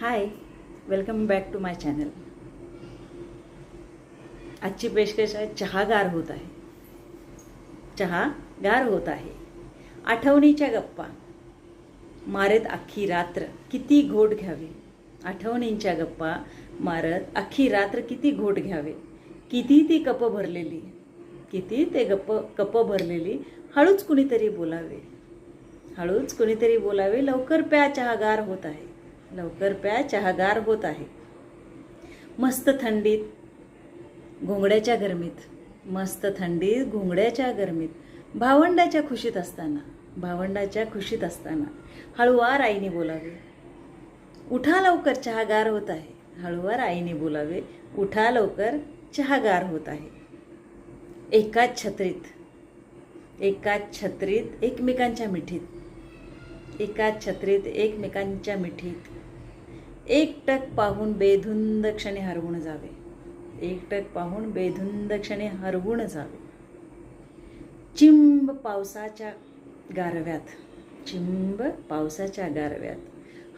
Hi welcome back to my channel आजची पेशकश आहे चहा गार होत आहे. चहा गार होत आहे. आठवणीच्या गप्पा. मारत अख्खी रात्र किती घोट घ्यावे. आठवणींच्या गप्पा मारत अख्खी रात्र किती घोट घ्यावे. किती ती कप भरलेली किती ते गप्प कप भरलेली हळूच कुणीतरी बोलावे. हळूच कुणीतरी बोलावे लवकर प्या चहा गार होत आहे. लवकर प्या चहागार होत आहे. मस्त थंडीत घोंगड्याच्या गरमीत मस्त थंडीत घोंगड्याच्या गरमीत भावंडाच्या खुशीत असताना भावंडाच्या खुशीत असताना हळूवार आईने बोलावे. उठा लवकर चहागार होत आहे. हळूवार आईने बोलावे उठा लवकर चहागार होत आहे. एकाच छत्रीत एकाच छत्रीत एकमेकांच्या मिठीत एकाच छत्रीत एकमेकांच्या मिठीत एकटक पाहून बेधुंद क्षणी हरवून जावे. एकटक पाहून बेधुंद क्षणी हरवून जावे. चिंब पावसाच्या गारव्यात चिंब पावसाच्या गारव्यात.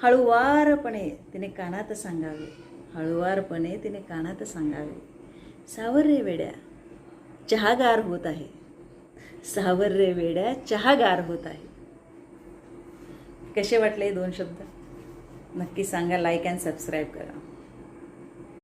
हळुवारपणे तिने कानात सांगावे. हळुवारपणे तिने कानात सांगावे. सावर रे वेड्या चहागार होत आहे. सावर रे वेड्या चहागार होत आहे. कसे वाटले हे दोन शब्द? नक्की सांगा लाईक अँड सबस्क्राईब करा.